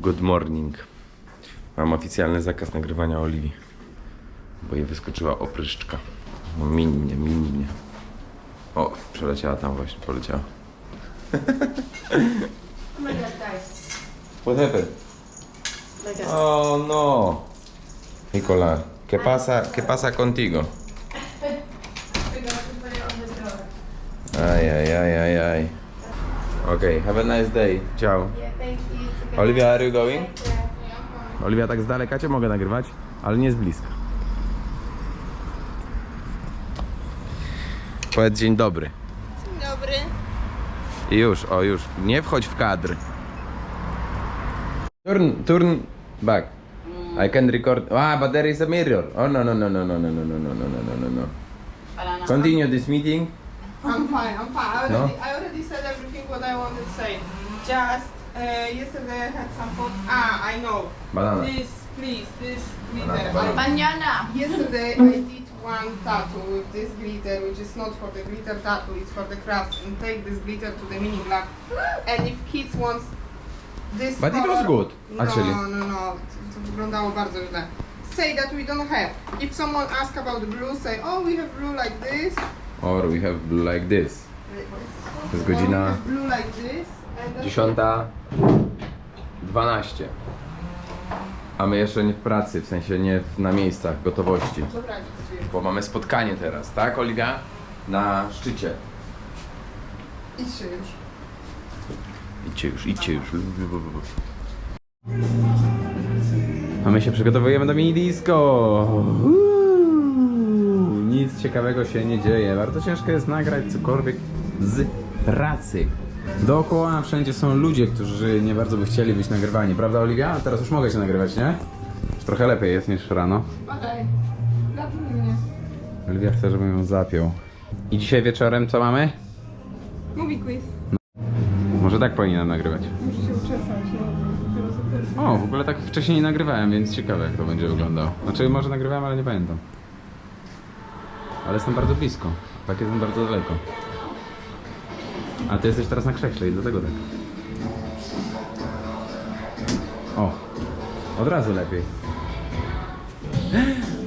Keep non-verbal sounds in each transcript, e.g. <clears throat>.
Good morning. Mam oficjalny zakaz nagrywania Oliwii, bo jej wyskoczyła opryszczka. No, Minnie, minnie. O, przeleciała tam właśnie, poleciała. my God, guys. What happened? That. Oh no. Nicola, ¿qué pasa, qué pasa contigo? We're gonna put it on the door. Aj, aj, aj, aj, aj. Okay, have a nice day. Ciao. Yeah, thank you. Olivia, are you going? Yeah. Oliwia, tak z daleka cię mogę nagrywać, ale nie z bliska. Powiedz dzień dobry. Dzień dobry. I już, o już, nie wchodź w kadr. Turn, turn back. I can record. Ah, but there is a mirror. Oh no no no no no no no no no no no no no. Continue this meeting. I'm fine, I'm fine. I already, No? I everything what I wanted to say. Just uh, yesterday I had some thoughts. Ah, I know. Banana. This, please, this glitter. Banana, I- Manana. yesterday <laughs> I did one tattoo with this glitter, which is not for the glitter tattoo, it's for the craft. And take this glitter to the mini black. And if kids want this But it color, was good, no, actually. No, no, no. to wyglądało bardzo źle. Say that we don't have. If someone asks about the blue, say, oh, we have blue like this. Or we have blue like this. To jest godzina Blue like this. And then 10.12. A my jeszcze nie w pracy, w sensie nie w, na miejscach gotowości. Dobra. Bo mamy spotkanie teraz, tak Oliwia? Na szczycie. Idźcie już. Idźcie już, idźcie już. A my się przygotowujemy do mini disco. Uuu, Nic ciekawego się nie dzieje. Bardzo ciężko jest nagrać cokolwiek z pracy. Dookoła wszędzie są ludzie, którzy nie bardzo by chcieli być nagrywani, prawda Oliwia? A teraz już mogę się nagrywać, nie? Już trochę lepiej jest niż rano. Badaj. Zapnij mnie. Oliwia chce, żebym ją zapiął. I dzisiaj wieczorem co mamy? Mówi quiz. Może tak powinienem nagrywać. Muszę się uczesać. no. O, w ogóle tak wcześniej nie nagrywałem, więc ciekawe jak to będzie wyglądało. Znaczy może nagrywałem, ale nie pamiętam. Ale jestem bardzo blisko. Tak jestem bardzo daleko. A ty jesteś teraz na krześle i dlatego tak. O, od razu lepiej.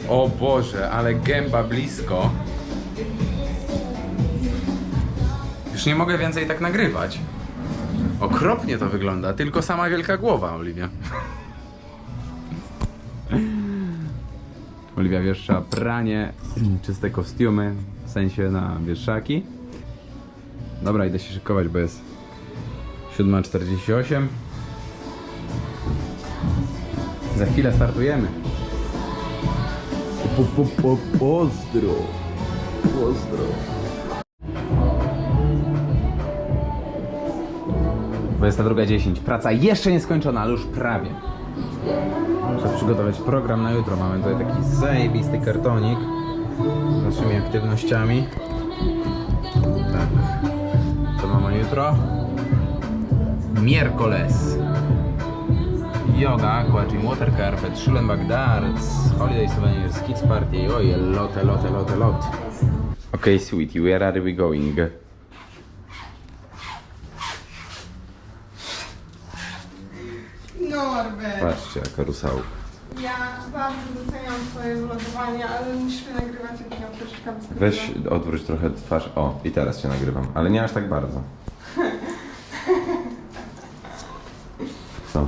O Boże, ale gęba blisko. Już nie mogę więcej tak nagrywać. Okropnie to wygląda, tylko sama wielka głowa, Oliwia. Oliwia wieszcza pranie, czyste kostiumy, w sensie na wieszaki. Dobra, idę się szykować, bo jest 7.48. Za chwilę startujemy. Po, po, po, pozdro. Pozdro. 22.10. Praca jeszcze nie skończona, ale już prawie. Trzeba przygotować program na jutro. Mamy tutaj taki zajebisty kartonik z naszymi aktywnościami. Mamy jutro? Miércoles. Yoga, aqua gym, water carpet, Schulenbach darts, holiday souvenirs, kids party, oj, lot, lot, lot, lot. Okay, sweetie, where are we going? Norbert, Patrzcie, jaka rusałka. ja bardzo doceniam twoje vlogowanie, ale musimy nagrywać jak miał troszeczkę. Weź odwróć trochę twarz. O, i teraz cię nagrywam, ale nie aż tak bardzo. Co?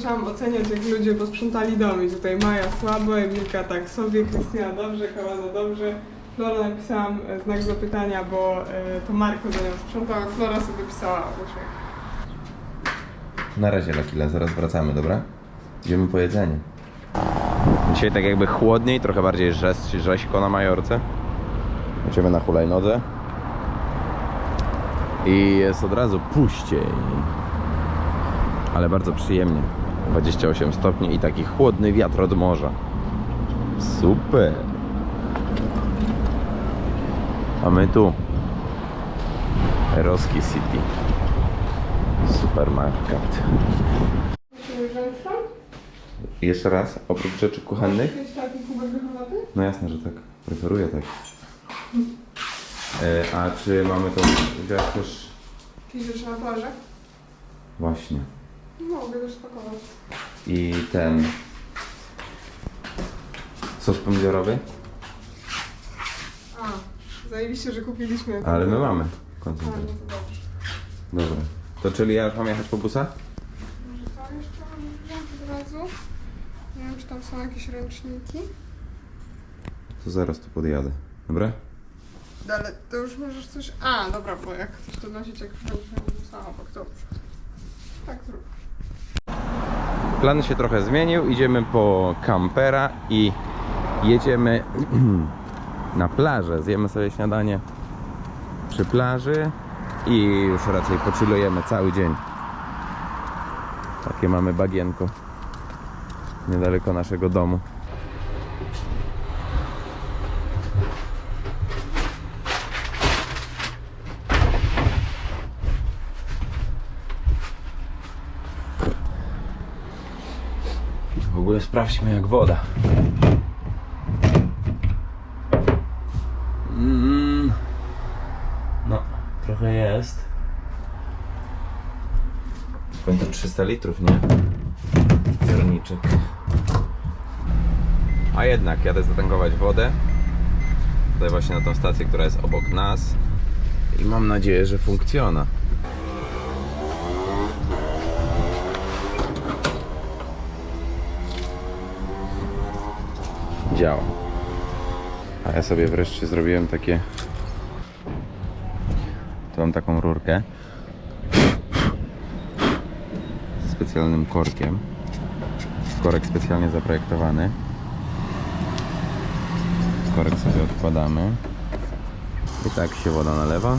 Zaczęłam oceniać jak ludzie posprzątali dom i tutaj Maja słabo, Emilka tak sobie, Krystyna dobrze, Kawana dobrze. Flora napisałam e, znak zapytania, bo e, to Marko za nią sprzątał, a Flora sobie pisała uśmiech. Na razie, Lakila, zaraz wracamy, dobra? Idziemy po jedzenie. Dzisiaj tak jakby chłodniej, trochę bardziej rzeź, rzeźko na Majorce. Idziemy na hulajnodze. I jest od razu puściej. Ale bardzo przyjemnie. 28 stopni i taki chłodny wiatr od morza. Super. A my tu. Eroski City. Supermarket. Jeszcze raz, oprócz rzeczy kuchennych? No jasne, że tak. Preferuję tak. E, a czy mamy to też... Jakieś rzeczy na plażę? Właśnie. Mogę też spakować. I ten... Sos pomidorowy? A, zajebiście, że kupiliśmy. Ale my mamy A, no to dobrze. Dobra. To czyli ja już mam jechać po busa? Może to jeszcze mam wziąć od razu? Nie wiem, czy tam są jakieś ręczniki. To zaraz tu podjadę. Dobra? Ale to już możesz coś... A, dobra, bo jak chcesz to nosić, jak będziesz miał dobrze. Tak zrób. Plan się trochę zmienił. Idziemy po kampera i jedziemy <clears throat> na plażę. Zjemy sobie śniadanie przy plaży i już raczej poczylujemy cały dzień. Takie mamy bagienko niedaleko naszego domu. Ogóle sprawdźmy jak woda. Mm, no, trochę jest. Końcu 300 litrów, nie? Zerniczek. A jednak jadę zatankować wodę. Tutaj właśnie na tą stację, która jest obok nas. I mam nadzieję, że funkcjona. A ja sobie wreszcie zrobiłem takie. Tu mam taką rurkę z specjalnym korkiem. Korek specjalnie zaprojektowany. Korek sobie odkładamy. I tak się woda nalewa.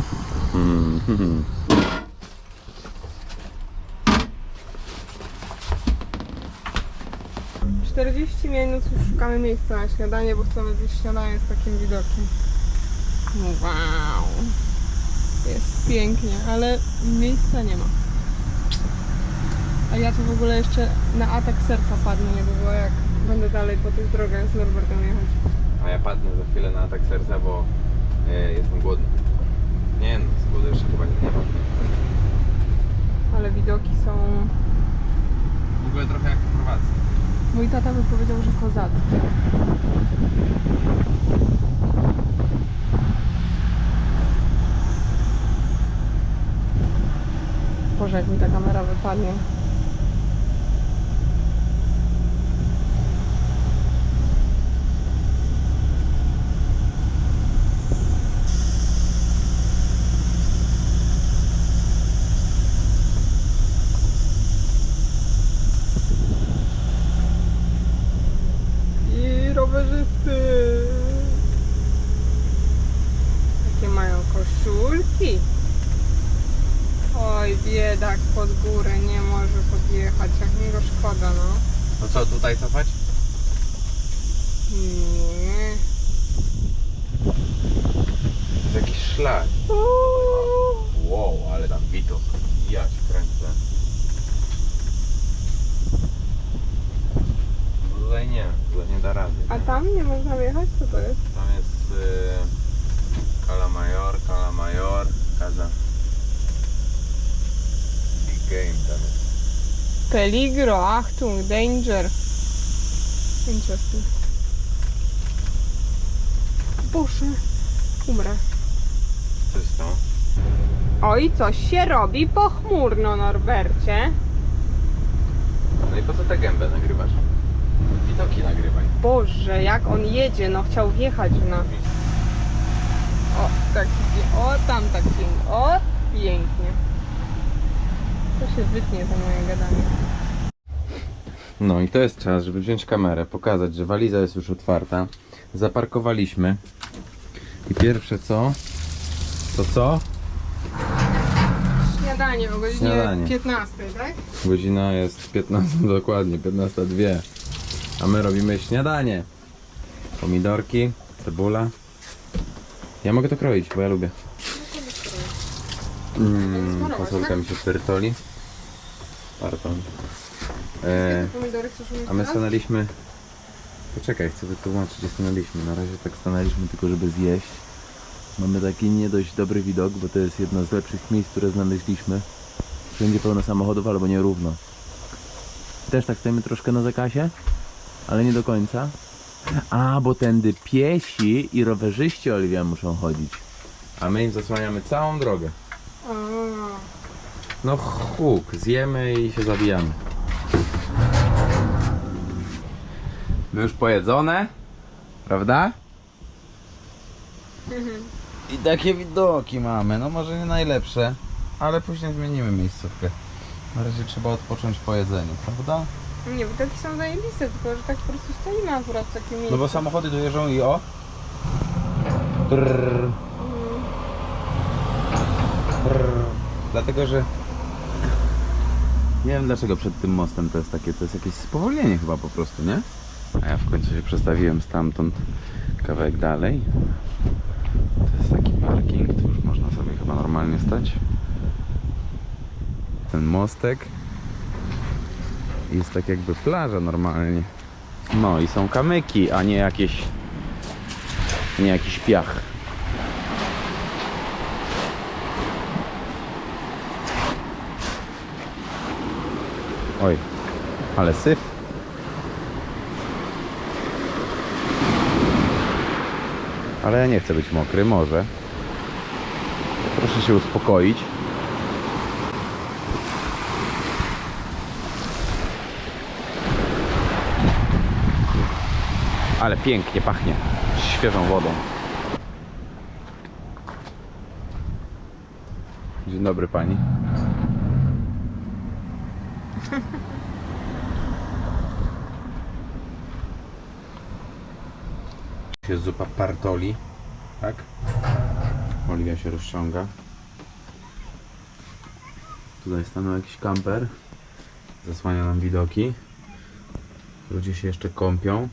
Mm. 40 minut już szukamy miejsca na śniadanie, bo chcemy zjeść śniadanie z takim widokiem. Wow. Jest pięknie, ale miejsca nie ma. A ja tu w ogóle jeszcze na atak serca padnę niedługo, jak będę dalej po tych drogach z Norbertem jechać. A ja padnę za chwilę na atak serca, bo e, jestem głodny. Nie no, z głodu jeszcze chyba nie mam. Ale widoki są... W ogóle trochę jak w Chorwacji. Mój tata by powiedział, że kozackie. Boże, jak mi ta kamera wypadnie. Nie może podjechać, jak mi go szkoda, no. No co, tutaj cofać? Nie. To jakiś szlak. Wow, ale tam widok. Ja ci kręcę. No tutaj nie, tutaj nie da rady. A tam nie można wjechać? Co to jest? Tam jest y, Cala Mayor, Cala Mayor, Casa. Big game tam jest. Peligro, Achtung, danger. Interesting. Boże, umrę. Co jest to? Oj, coś się robi pochmurno, Norbercie. No i po co tę gębę nagrywasz? Widoki nagrywaj. Boże, jak on jedzie, no chciał wjechać w nas. O, tak o, tam tak o, pięknie. To się wytnie to moje gadanie. No i to jest czas, żeby wziąć kamerę, pokazać, że waliza jest już otwarta. Zaparkowaliśmy. I pierwsze co? To co? Śniadanie o godzinie Śniadanie. 15, tak? Godzina jest 15 <laughs> dokładnie, 15.02. A my robimy śniadanie. Pomidorki, cebula. Ja mogę to kroić, bo ja lubię. Mm, Smarować, fasolka tak? mi się pyrtoli. Pardon. E, Jakie pomidory chcesz umieć a my teraz? stanęliśmy... Poczekaj, chcę wytłumaczyć, gdzie stanęliśmy. Na razie tak stanęliśmy tylko, żeby zjeść. Mamy taki nie dość dobry widok, bo to jest jedno z lepszych miejsc, które znaleźliśmy. Wszędzie pełno samochodów, albo nierówno. Też tak stoimy troszkę na zakasie, ale nie do końca. A, bo tędy piesi i rowerzyści Oliwia muszą chodzić. A my im zasłaniamy całą drogę. No huk, zjemy i się zabijamy. My już pojedzone, prawda? I takie widoki mamy, no może nie najlepsze, ale później zmienimy miejscówkę. Na razie trzeba odpocząć po jedzeniu, prawda? nie, widoki są zajebiste, tylko że tak po prostu stoimy akurat w takim miejscu. No bo samochody dojeżdżą i o. Trrr. Trrr. Dlatego, że nie wiem dlaczego przed tym mostem to jest takie, to jest jakieś spowolnienie chyba po prostu, nie? A ja w końcu się przestawiłem stamtąd kawałek dalej. To jest taki parking, tu już można sobie chyba normalnie stać. Ten mostek. Jest tak jakby plaża normalnie. No i są kamyki, a nie jakieś nie jakiś piach. Oj, ale syf. Ale ja nie chcę być mokry, może. Proszę się uspokoić. Ale pięknie pachnie świeżą wodą. Dzień dobry pani. Jest zupa partoli, tak? Oliwia się rozciąga. Tutaj stanął jakiś kamper. Zasłania nam widoki. Ludzie się jeszcze kąpią.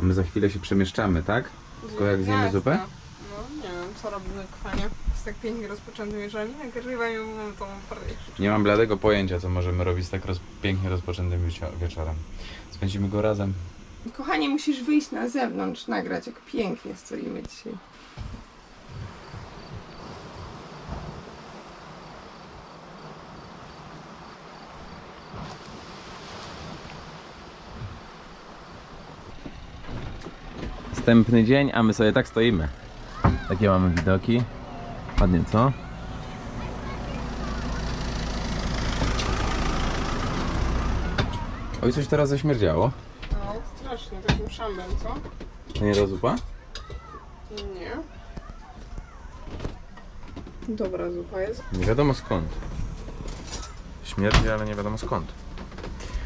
A my za chwilę się przemieszczamy, tak? Tylko jak zjemy zupę? No, nie wiem, co robimy kochanie. Jest tak pięknie rozpoczęty jeżeli nagrywam i mówię tą Nie mam bladego pojęcia, co możemy robić z tak roz... pięknie rozpoczętym wieczorem. Spędzimy go razem. Kochanie, musisz wyjść na zewnątrz, nagrać, jak pięknie stoimy dzisiaj. Wstępny dzień, a my sobie tak stoimy. Takie mamy widoki. Ładnie, co? Oj, coś teraz zaśmierdziało. Strasznie, takim szambem, co? To nie ta zupa? Nie. Dobra zupa jest. Nie wiadomo skąd. Śmierdzi, ale nie wiadomo skąd.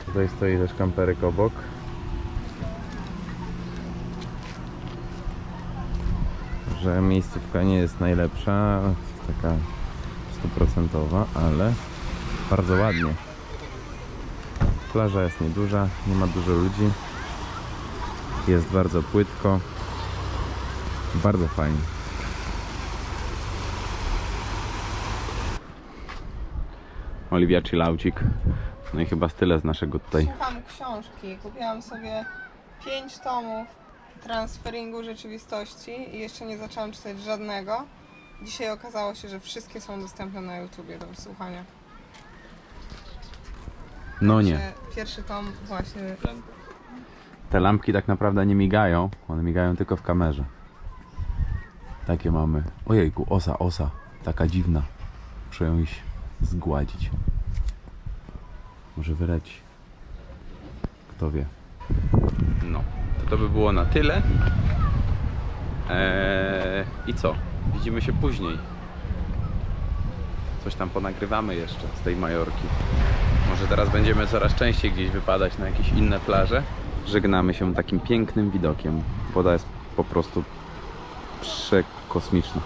Tutaj stoi też kamperek obok. Że miejscówka nie jest najlepsza, taka stuprocentowa, ale bardzo ładnie. Plaża jest nieduża, nie ma dużo ludzi. Jest bardzo płytko. Bardzo fajnie. Oliwia Chillaucik. No i chyba tyle z naszego tutaj. Słucham książki. Kupiłam sobie 5 tomów transferingu rzeczywistości i jeszcze nie zaczęłam czytać żadnego. Dzisiaj okazało się, że wszystkie są dostępne na YouTubie do wysłuchania. No nie. Pierwszy tom właśnie. Te lampki tak naprawdę nie migają. One migają tylko w kamerze. Takie mamy. Ojejku, osa, osa. Taka dziwna. Muszę ją iść zgładzić. Może wyleci. Kto wie. No, to to by było na tyle. Eee, I co? Widzimy się później. Coś tam ponagrywamy jeszcze z tej Majorki. Może teraz będziemy coraz częściej gdzieś wypadać na jakieś inne plaże. Żegnamy się takim pięknym widokiem. Woda jest po prostu przekosmiczna.